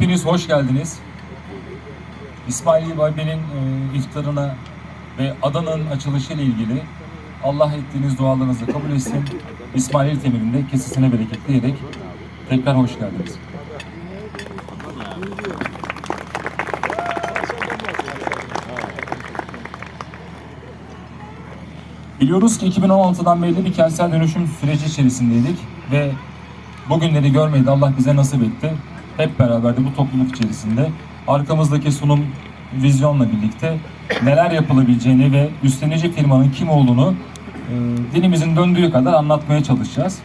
Hepiniz hoş geldiniz. İsmail Bayben'in e, iftarına ve adanın açılışı ile ilgili Allah ettiğiniz dualarınızı kabul etsin. İsmail Temir'in de kesesine bereket diyerek tekrar hoş geldiniz. Biliyoruz ki 2016'dan beri bir kentsel dönüşüm süreci içerisindeydik ve bugünleri görmeyi de Allah bize nasip etti. Hep beraber de bu topluluk içerisinde arkamızdaki sunum vizyonla birlikte neler yapılabileceğini ve üstlenici firmanın kim olduğunu e, dilimizin döndüğü kadar anlatmaya çalışacağız.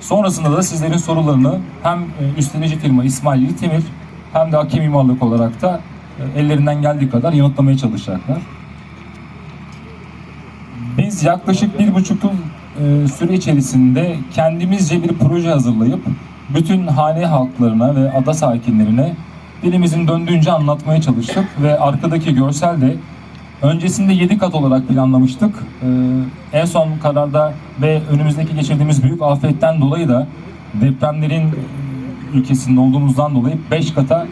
Sonrasında da sizlerin sorularını hem e, üstlenici firma İsmail İltemir hem de Hakim İmarlık olarak da e, ellerinden geldiği kadar yanıtlamaya çalışacaklar. Biz yaklaşık bir buçuk yıl e, süre içerisinde kendimizce bir proje hazırlayıp bütün hane halklarına ve ada sakinlerine dilimizin döndüğünce anlatmaya çalıştık ve arkadaki görsel de öncesinde 7 kat olarak planlamıştık. E, en son kararda ve önümüzdeki geçirdiğimiz büyük afetten dolayı da depremlerin ülkesinde olduğumuzdan dolayı 5 kata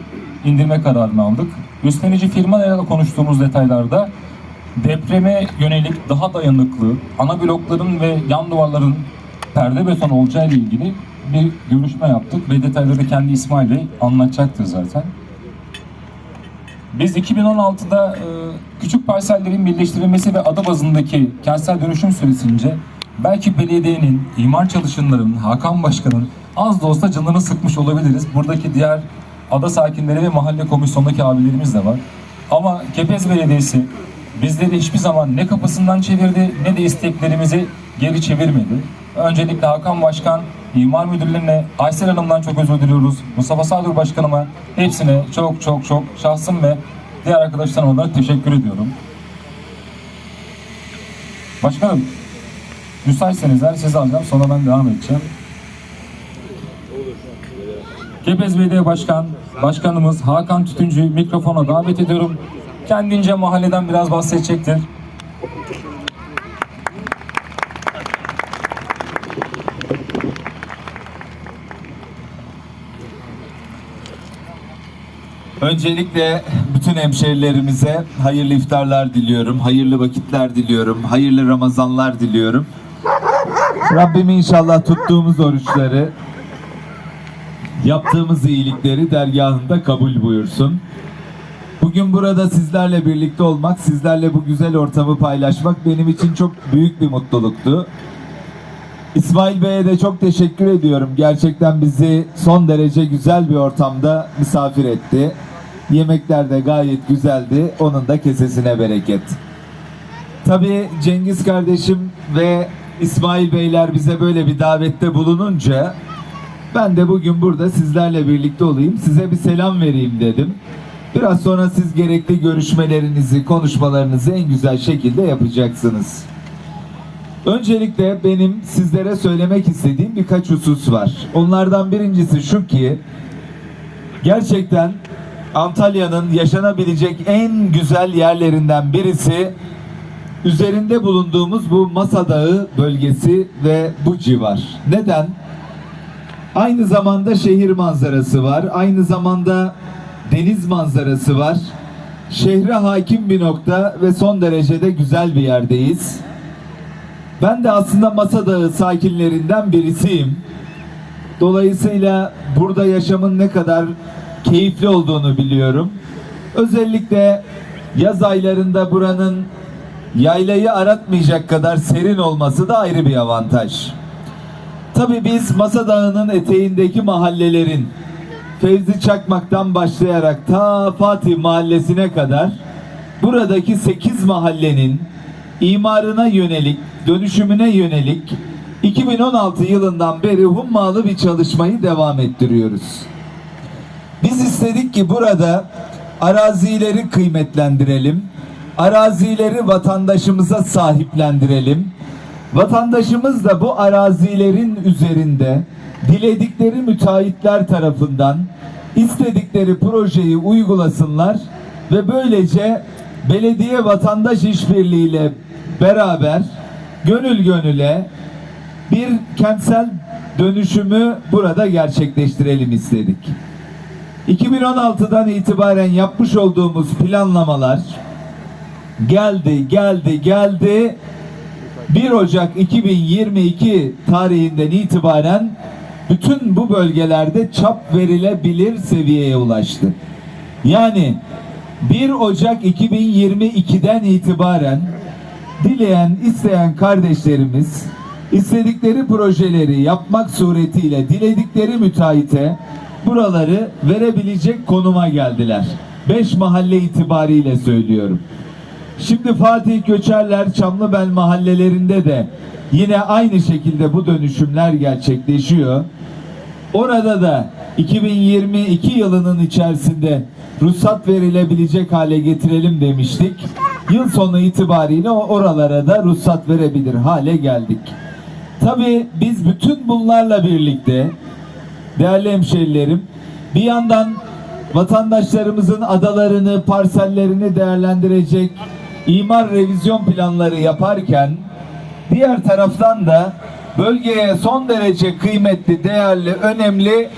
indirme kararını aldık. Üstlenici firmalarla konuştuğumuz detaylarda depreme yönelik daha dayanıklı ana blokların ve yan duvarların perde beton olacağı ile ilgili bir görüşme yaptık ve detayları kendi İsmail Bey anlatacaktır zaten. Biz 2016'da e, küçük parsellerin birleştirilmesi ve ada bazındaki kentsel dönüşüm süresince belki belediyenin, imar çalışanlarının, Hakan Başkan'ın az da olsa canını sıkmış olabiliriz. Buradaki diğer ada sakinleri ve mahalle komisyondaki abilerimiz de var. Ama Kepez Belediyesi bizleri hiçbir zaman ne kapısından çevirdi ne de isteklerimizi geri çevirmedi. Öncelikle Hakan Başkan, İmar Müdürlüğüne, Aysel Hanım'dan çok özür diliyoruz. Mustafa Sadur Başkanıma hepsine çok çok çok şahsım ve diğer arkadaşlarıma olarak teşekkür ediyorum. Başkanım, müsaitseniz eğer sizi alacağım sonra ben devam edeceğim. Kepez Belediye Başkan, Başkanımız Hakan Tütüncü mikrofona davet ediyorum. Kendince mahalleden biraz bahsedecektir. Öncelikle bütün hemşerilerimize hayırlı iftarlar diliyorum, hayırlı vakitler diliyorum, hayırlı Ramazanlar diliyorum. Rabbim inşallah tuttuğumuz oruçları, yaptığımız iyilikleri dergahında kabul buyursun. Bugün burada sizlerle birlikte olmak, sizlerle bu güzel ortamı paylaşmak benim için çok büyük bir mutluluktu. İsmail Bey'e de çok teşekkür ediyorum. Gerçekten bizi son derece güzel bir ortamda misafir etti. Yemekler de gayet güzeldi. Onun da kesesine bereket. Tabii Cengiz kardeşim ve İsmail Beyler bize böyle bir davette bulununca ben de bugün burada sizlerle birlikte olayım. Size bir selam vereyim dedim. Biraz sonra siz gerekli görüşmelerinizi, konuşmalarınızı en güzel şekilde yapacaksınız. Öncelikle benim sizlere söylemek istediğim birkaç husus var. Onlardan birincisi şu ki gerçekten Antalya'nın yaşanabilecek en güzel yerlerinden birisi üzerinde bulunduğumuz bu Masa Dağı bölgesi ve bu civar. Neden? Aynı zamanda şehir manzarası var. Aynı zamanda deniz manzarası var. Şehre hakim bir nokta ve son derecede güzel bir yerdeyiz. Ben de aslında Masa Dağı sakinlerinden birisiyim. Dolayısıyla burada yaşamın ne kadar keyifli olduğunu biliyorum. Özellikle yaz aylarında buranın yaylayı aratmayacak kadar serin olması da ayrı bir avantaj. Tabii biz Masa Dağı'nın eteğindeki mahallelerin Fevzi Çakmak'tan başlayarak ta Fatih Mahallesi'ne kadar buradaki 8 mahallenin imarına yönelik, dönüşümüne yönelik 2016 yılından beri hummalı bir çalışmayı devam ettiriyoruz. Biz istedik ki burada arazileri kıymetlendirelim. Arazileri vatandaşımıza sahiplendirelim. Vatandaşımız da bu arazilerin üzerinde diledikleri müteahhitler tarafından istedikleri projeyi uygulasınlar ve böylece belediye vatandaş işbirliğiyle beraber gönül gönüle bir kentsel dönüşümü burada gerçekleştirelim istedik. 2016'dan itibaren yapmış olduğumuz planlamalar geldi, geldi, geldi. 1 Ocak 2022 tarihinden itibaren bütün bu bölgelerde çap verilebilir seviyeye ulaştı. Yani 1 Ocak 2022'den itibaren dileyen, isteyen kardeşlerimiz istedikleri projeleri yapmak suretiyle diledikleri müteahhite buraları verebilecek konuma geldiler. 5 mahalle itibariyle söylüyorum. Şimdi Fatih Göçerler, Çamlıbel mahallelerinde de yine aynı şekilde bu dönüşümler gerçekleşiyor. Orada da 2022 yılının içerisinde ruhsat verilebilecek hale getirelim demiştik. Yıl sonu itibariyle oralara da ruhsat verebilir hale geldik. Tabii biz bütün bunlarla birlikte değerli hemşerilerim bir yandan vatandaşlarımızın adalarını, parsellerini değerlendirecek imar revizyon planları yaparken diğer taraftan da bölgeye son derece kıymetli, değerli, önemli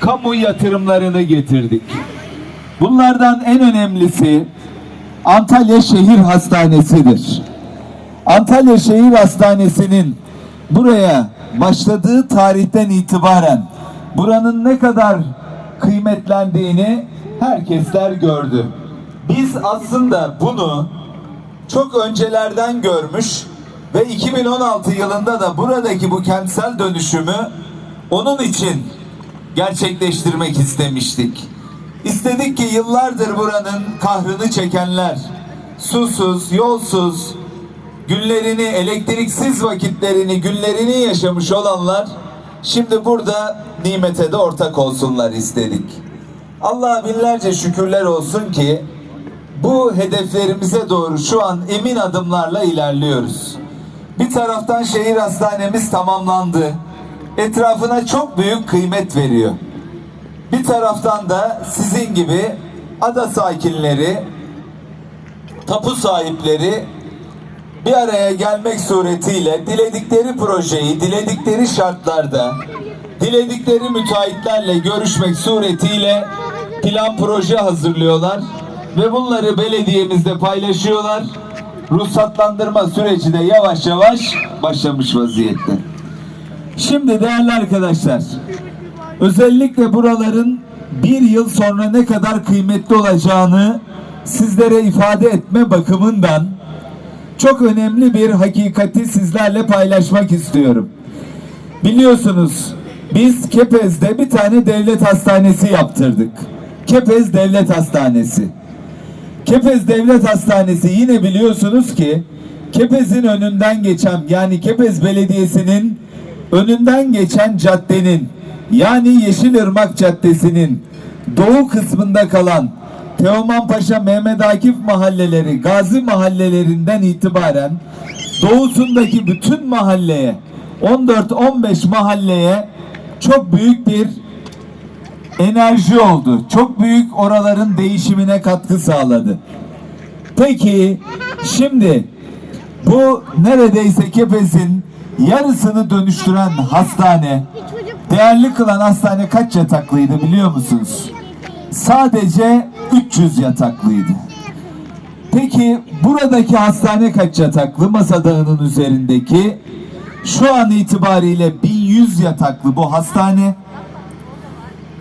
kamu yatırımlarını getirdik. Bunlardan en önemlisi Antalya Şehir Hastanesi'dir. Antalya Şehir Hastanesi'nin buraya başladığı tarihten itibaren buranın ne kadar kıymetlendiğini herkesler gördü. Biz aslında bunu çok öncelerden görmüş ve 2016 yılında da buradaki bu kentsel dönüşümü onun için gerçekleştirmek istemiştik. İstedik ki yıllardır buranın kahrını çekenler, susuz, yolsuz, günlerini, elektriksiz vakitlerini, günlerini yaşamış olanlar şimdi burada nimete de ortak olsunlar istedik. Allah'a binlerce şükürler olsun ki bu hedeflerimize doğru şu an emin adımlarla ilerliyoruz. Bir taraftan şehir hastanemiz tamamlandı. Etrafına çok büyük kıymet veriyor. Bir taraftan da sizin gibi ada sakinleri, tapu sahipleri bir araya gelmek suretiyle diledikleri projeyi diledikleri şartlarda diledikleri müteahhitlerle görüşmek suretiyle plan proje hazırlıyorlar ve bunları belediyemizde paylaşıyorlar. Ruhsatlandırma süreci de yavaş yavaş başlamış vaziyette. Şimdi değerli arkadaşlar, özellikle buraların bir yıl sonra ne kadar kıymetli olacağını sizlere ifade etme bakımından çok önemli bir hakikati sizlerle paylaşmak istiyorum. Biliyorsunuz biz Kepez'de bir tane devlet hastanesi yaptırdık. Kepez Devlet Hastanesi. Kepez Devlet Hastanesi yine biliyorsunuz ki Kepez'in önünden geçen yani Kepez Belediyesi'nin önünden geçen caddenin yani Yeşilırmak Caddesi'nin doğu kısmında kalan Teoman Paşa, Mehmet Akif mahalleleri, Gazi mahallelerinden itibaren doğusundaki bütün mahalleye 14-15 mahalleye çok büyük bir enerji oldu. Çok büyük oraların değişimine katkı sağladı. Peki şimdi bu neredeyse Kepez'in yarısını dönüştüren hastane, değerli kılan hastane kaç yataklıydı biliyor musunuz? Sadece 300 yataklıydı. Peki buradaki hastane kaç yataklı? Masa Dağı'nın üzerindeki şu an itibariyle 1100 yataklı bu hastane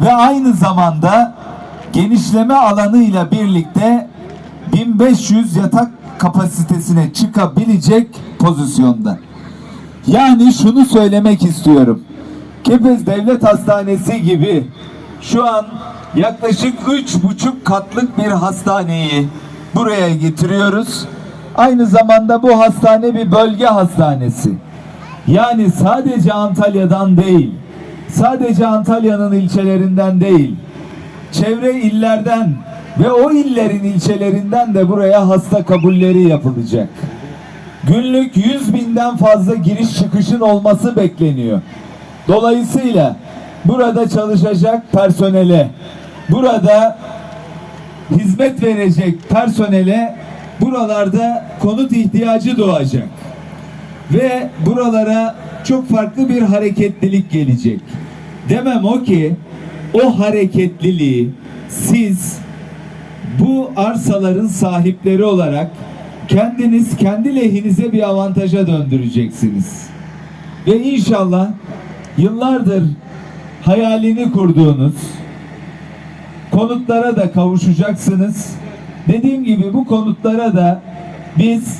ve aynı zamanda genişleme alanıyla birlikte 1500 yatak kapasitesine çıkabilecek pozisyonda. Yani şunu söylemek istiyorum. Kepez Devlet Hastanesi gibi şu an yaklaşık üç buçuk katlık bir hastaneyi buraya getiriyoruz. Aynı zamanda bu hastane bir bölge hastanesi. Yani sadece Antalya'dan değil, sadece Antalya'nın ilçelerinden değil, çevre illerden ve o illerin ilçelerinden de buraya hasta kabulleri yapılacak. Günlük 100 binden fazla giriş çıkışın olması bekleniyor. Dolayısıyla burada çalışacak personele, burada hizmet verecek personele buralarda konut ihtiyacı doğacak. Ve buralara çok farklı bir hareketlilik gelecek. Demem o ki o hareketliliği siz bu arsaların sahipleri olarak kendiniz kendi lehinize bir avantaja döndüreceksiniz. Ve inşallah yıllardır hayalini kurduğunuz konutlara da kavuşacaksınız. Dediğim gibi bu konutlara da biz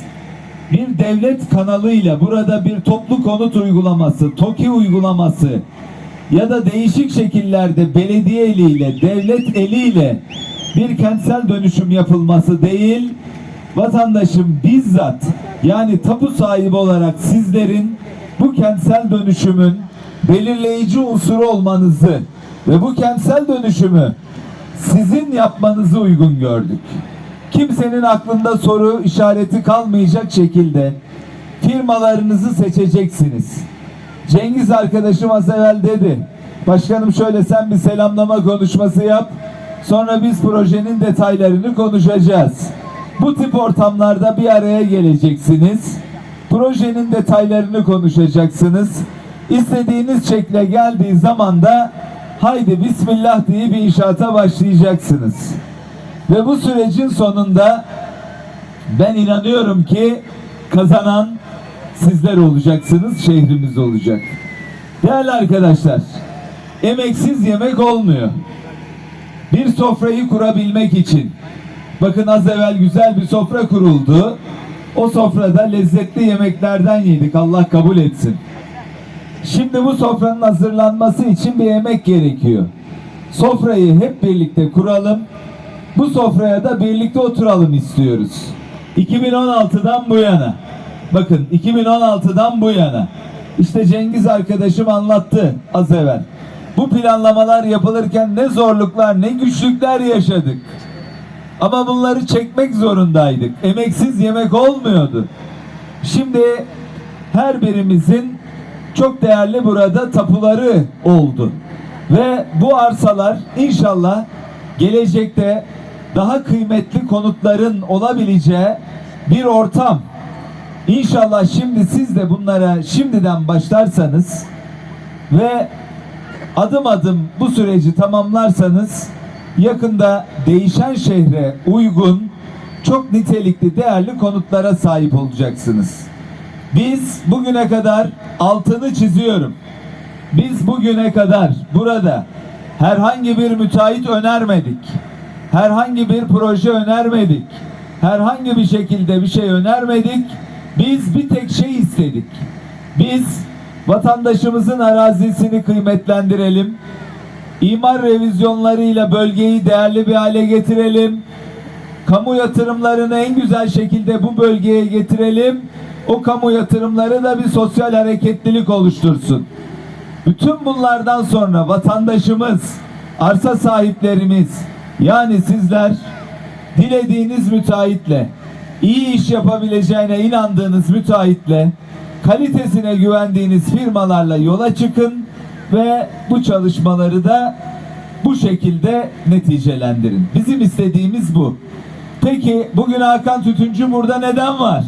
bir devlet kanalıyla burada bir toplu konut uygulaması, TOKİ uygulaması ya da değişik şekillerde belediye eliyle, devlet eliyle bir kentsel dönüşüm yapılması değil, vatandaşın bizzat yani tapu sahibi olarak sizlerin bu kentsel dönüşümün belirleyici unsuru olmanızı ve bu kentsel dönüşümü sizin yapmanızı uygun gördük. Kimsenin aklında soru işareti kalmayacak şekilde firmalarınızı seçeceksiniz. Cengiz arkadaşım az evvel dedi. Başkanım şöyle sen bir selamlama konuşması yap. Sonra biz projenin detaylarını konuşacağız. Bu tip ortamlarda bir araya geleceksiniz. Projenin detaylarını konuşacaksınız. İstediğiniz şekle geldiği zaman da haydi bismillah diye bir inşaata başlayacaksınız. Ve bu sürecin sonunda ben inanıyorum ki kazanan sizler olacaksınız, şehrimiz olacak. Değerli arkadaşlar, emeksiz yemek olmuyor. Bir sofrayı kurabilmek için, bakın az evvel güzel bir sofra kuruldu. O sofrada lezzetli yemeklerden yedik, Allah kabul etsin. Şimdi bu sofranın hazırlanması için bir emek gerekiyor. Sofrayı hep birlikte kuralım. Bu sofraya da birlikte oturalım istiyoruz. 2016'dan bu yana. Bakın 2016'dan bu yana. İşte Cengiz arkadaşım anlattı az evvel. Bu planlamalar yapılırken ne zorluklar ne güçlükler yaşadık. Ama bunları çekmek zorundaydık. Emeksiz yemek olmuyordu. Şimdi her birimizin çok değerli burada tapuları oldu. Ve bu arsalar inşallah gelecekte daha kıymetli konutların olabileceği bir ortam. İnşallah şimdi siz de bunlara şimdiden başlarsanız ve adım adım bu süreci tamamlarsanız yakında değişen şehre uygun çok nitelikli değerli konutlara sahip olacaksınız. Biz bugüne kadar altını çiziyorum. Biz bugüne kadar burada herhangi bir müteahhit önermedik. Herhangi bir proje önermedik. Herhangi bir şekilde bir şey önermedik. Biz bir tek şey istedik. Biz vatandaşımızın arazisini kıymetlendirelim. İmar revizyonlarıyla bölgeyi değerli bir hale getirelim. Kamu yatırımlarını en güzel şekilde bu bölgeye getirelim. O kamu yatırımları da bir sosyal hareketlilik oluştursun. Bütün bunlardan sonra vatandaşımız, arsa sahiplerimiz yani sizler dilediğiniz müteahhitle, iyi iş yapabileceğine inandığınız müteahhitle, kalitesine güvendiğiniz firmalarla yola çıkın ve bu çalışmaları da bu şekilde neticelendirin. Bizim istediğimiz bu. Peki bugün Hakan Tütüncü burada neden var?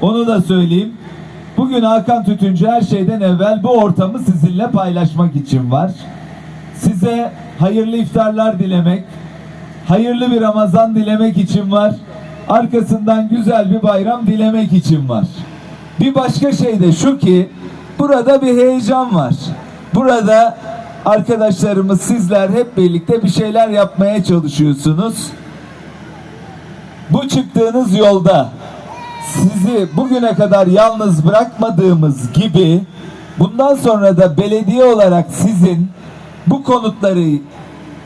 Onu da söyleyeyim. Bugün Hakan Tütüncü her şeyden evvel bu ortamı sizinle paylaşmak için var. Size hayırlı iftarlar dilemek, hayırlı bir Ramazan dilemek için var. Arkasından güzel bir bayram dilemek için var. Bir başka şey de şu ki burada bir heyecan var. Burada arkadaşlarımız sizler hep birlikte bir şeyler yapmaya çalışıyorsunuz. Bu çıktığınız yolda sizi bugüne kadar yalnız bırakmadığımız gibi bundan sonra da belediye olarak sizin bu konutları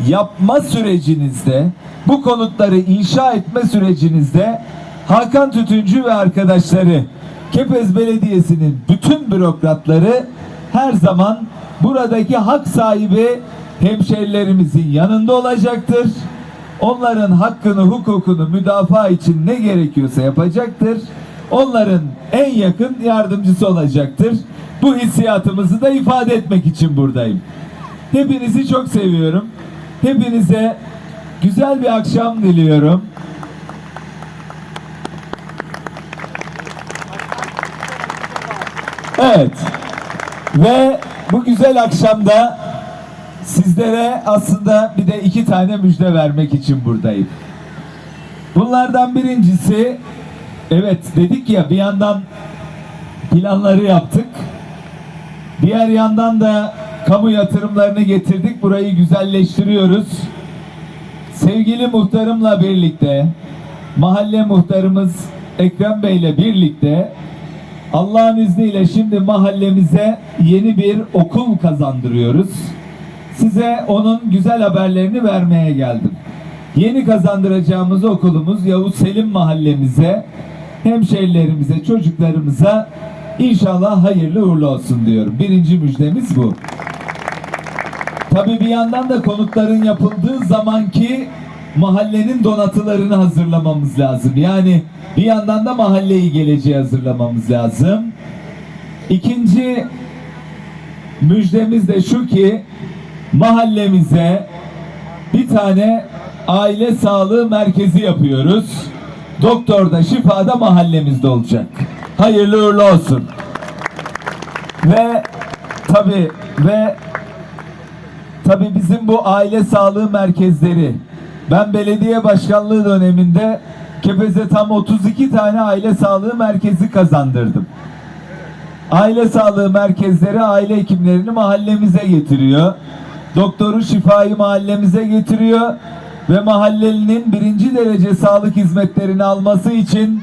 yapma sürecinizde, bu konutları inşa etme sürecinizde Hakan Tütüncü ve arkadaşları Kepez Belediyesi'nin bütün bürokratları her zaman buradaki hak sahibi hemşerilerimizin yanında olacaktır. Onların hakkını, hukukunu müdafaa için ne gerekiyorsa yapacaktır. Onların en yakın yardımcısı olacaktır. Bu hissiyatımızı da ifade etmek için buradayım. Hepinizi çok seviyorum. Hepinize güzel bir akşam diliyorum. Evet. Ve bu güzel akşamda sizlere aslında bir de iki tane müjde vermek için buradayım. Bunlardan birincisi evet dedik ya bir yandan planları yaptık. Diğer yandan da kamu yatırımlarını getirdik. Burayı güzelleştiriyoruz. Sevgili muhtarımla birlikte mahalle muhtarımız Ekrem Bey ile birlikte Allah'ın izniyle şimdi mahallemize yeni bir okul kazandırıyoruz. Size onun güzel haberlerini vermeye geldim. Yeni kazandıracağımız okulumuz Yavuz Selim mahallemize, hemşehrilerimize, çocuklarımıza inşallah hayırlı uğurlu olsun diyorum. Birinci müjdemiz bu. Tabii bir yandan da konutların yapıldığı zamanki mahallenin donatılarını hazırlamamız lazım. Yani bir yandan da mahalleyi geleceğe hazırlamamız lazım. İkinci müjdemiz de şu ki mahallemize bir tane aile sağlığı merkezi yapıyoruz. Doktor da şifa da mahallemizde olacak. Hayırlı uğurlu olsun. Ve tabi ve Tabii bizim bu aile sağlığı merkezleri ben belediye başkanlığı döneminde Kepez'e tam 32 tane aile sağlığı merkezi kazandırdım. Aile sağlığı merkezleri aile hekimlerini mahallemize getiriyor. Doktoru şifayı mahallemize getiriyor ve mahallenin birinci derece sağlık hizmetlerini alması için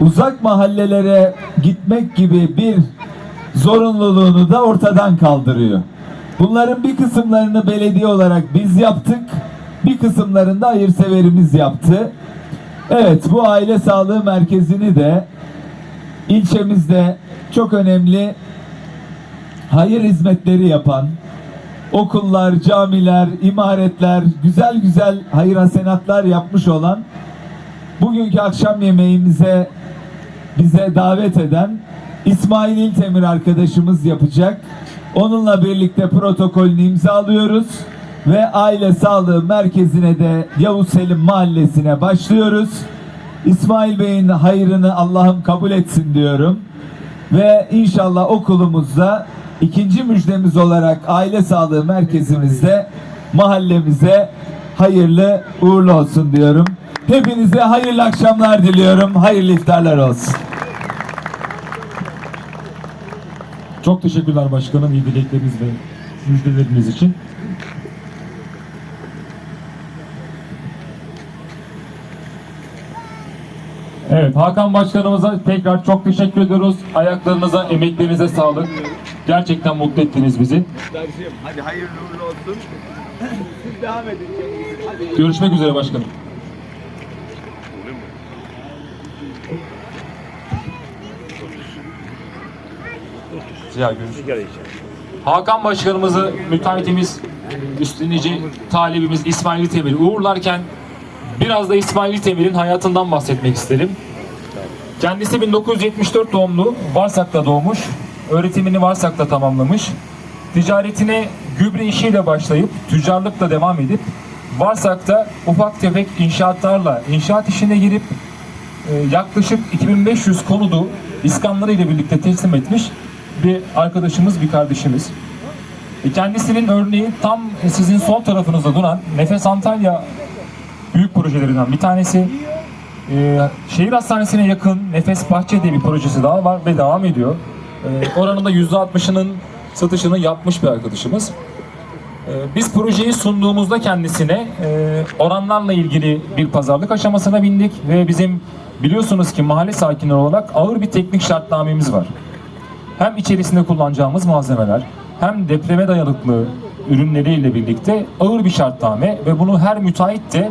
uzak mahallelere gitmek gibi bir zorunluluğunu da ortadan kaldırıyor. Bunların bir kısımlarını belediye olarak biz yaptık. Bir kısımlarını da hayırseverimiz yaptı. Evet bu aile sağlığı merkezini de ilçemizde çok önemli hayır hizmetleri yapan okullar, camiler, imaretler, güzel güzel hayır hasenatlar yapmış olan bugünkü akşam yemeğimize bize davet eden İsmail İltemir arkadaşımız yapacak. Onunla birlikte protokolünü imzalıyoruz ve aile sağlığı merkezine de Yavuz Selim mahallesine başlıyoruz. İsmail Bey'in hayrını Allah'ım kabul etsin diyorum. Ve inşallah okulumuzda ikinci müjdemiz olarak aile sağlığı merkezimizde mahallemize hayırlı uğurlu olsun diyorum. Hepinize hayırlı akşamlar diliyorum. Hayırlı iftarlar olsun. Çok teşekkürler başkanım iyi dilekleriniz ve müjdeleriniz için. Evet Hakan Başkanımıza tekrar çok teşekkür ediyoruz. Ayaklarınıza, emeklerinize sağlık. Gerçekten mutlu ettiniz bizi. Kardeşim hadi hayırlı uğurlu olsun. Siz devam edin. Hadi. Görüşmek üzere başkanım. Ziya. Hakan Başkanımızı müteahhitimiz, üstlenici talibimiz İsmail Temir uğurlarken biraz da İsmail Temir'in hayatından bahsetmek isterim. Kendisi 1974 doğumlu, Varsak'ta doğmuş. Öğretimini Varsak'ta tamamlamış. Ticaretine gübre işiyle başlayıp tüccarlıkla devam edip Varsak'ta ufak tefek inşaatlarla inşaat işine girip e, yaklaşık 2500 konudu iskanları ile birlikte teslim etmiş bir arkadaşımız, bir kardeşimiz. E, Kendisinin örneği tam sizin sol tarafınızda duran Nefes Antalya büyük projelerinden bir tanesi. Ee, şehir hastanesine yakın Nefes Bahçe diye bir projesi daha var ve devam ediyor. Ee, oranın da %60'ının satışını yapmış bir arkadaşımız. Ee, biz projeyi sunduğumuzda kendisine e, oranlarla ilgili bir pazarlık aşamasına bindik ve bizim biliyorsunuz ki mahalle sakinleri olarak ağır bir teknik şartnamemiz var. Hem içerisinde kullanacağımız malzemeler hem depreme dayanıklı ürünleriyle birlikte ağır bir şartname ve bunu her müteahhit de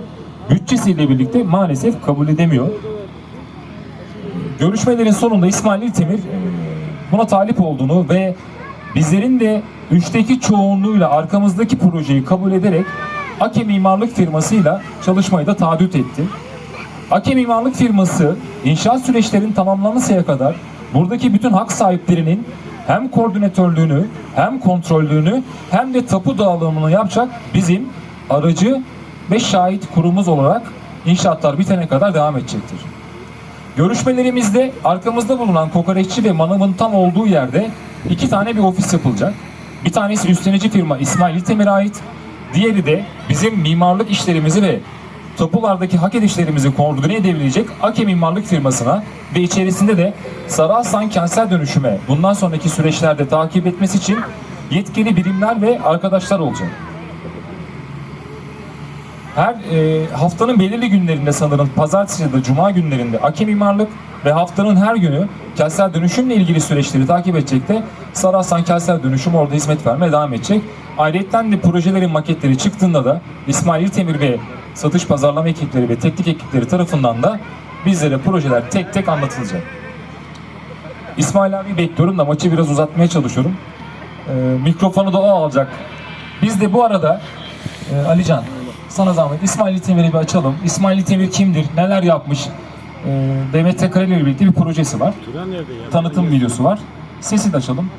bütçesiyle birlikte maalesef kabul edemiyor. Görüşmelerin sonunda İsmail İltemir e, buna talip olduğunu ve bizlerin de üçteki çoğunluğuyla arkamızdaki projeyi kabul ederek Ake Mimarlık firmasıyla çalışmayı da taahhüt etti. Ake Mimarlık firması inşaat süreçlerinin tamamlanmasaya kadar buradaki bütün hak sahiplerinin hem koordinatörlüğünü hem kontrollüğünü hem de tapu dağılımını yapacak bizim aracı ve şahit kurumumuz olarak inşaatlar bitene kadar devam edecektir. Görüşmelerimizde arkamızda bulunan kokoreççi ve manavın tam olduğu yerde iki tane bir ofis yapılacak. Bir tanesi üstlenici firma İsmail İtemir'e ait. Diğeri de bizim mimarlık işlerimizi ve tapulardaki hak edişlerimizi koordine edebilecek Ake Mimarlık firmasına ve içerisinde de Sarıaslan kentsel dönüşüme bundan sonraki süreçlerde takip etmesi için yetkili birimler ve arkadaşlar olacak. Her e, haftanın belirli günlerinde sanırım pazartesi ya da cuma günlerinde Ake Mimarlık ve haftanın her günü kentsel dönüşümle ilgili süreçleri takip edecek de Saraslan Kentsel Dönüşüm orada hizmet vermeye devam edecek. Ayrıca de projelerin maketleri çıktığında da İsmail Temir ve satış pazarlama ekipleri ve teknik ekipleri tarafından da bizlere projeler tek tek anlatılacak. İsmail abi bekliyorum da maçı biraz uzatmaya çalışıyorum. E, mikrofonu da o alacak. Biz de bu arada e, Alican sana zahmet İsmail Temir'i bir açalım. İsmail Temir kimdir? Neler yapmış? E, Demet Tekrar'la birlikte bir projesi var. Tanıtım videosu var. Sesi de açalım.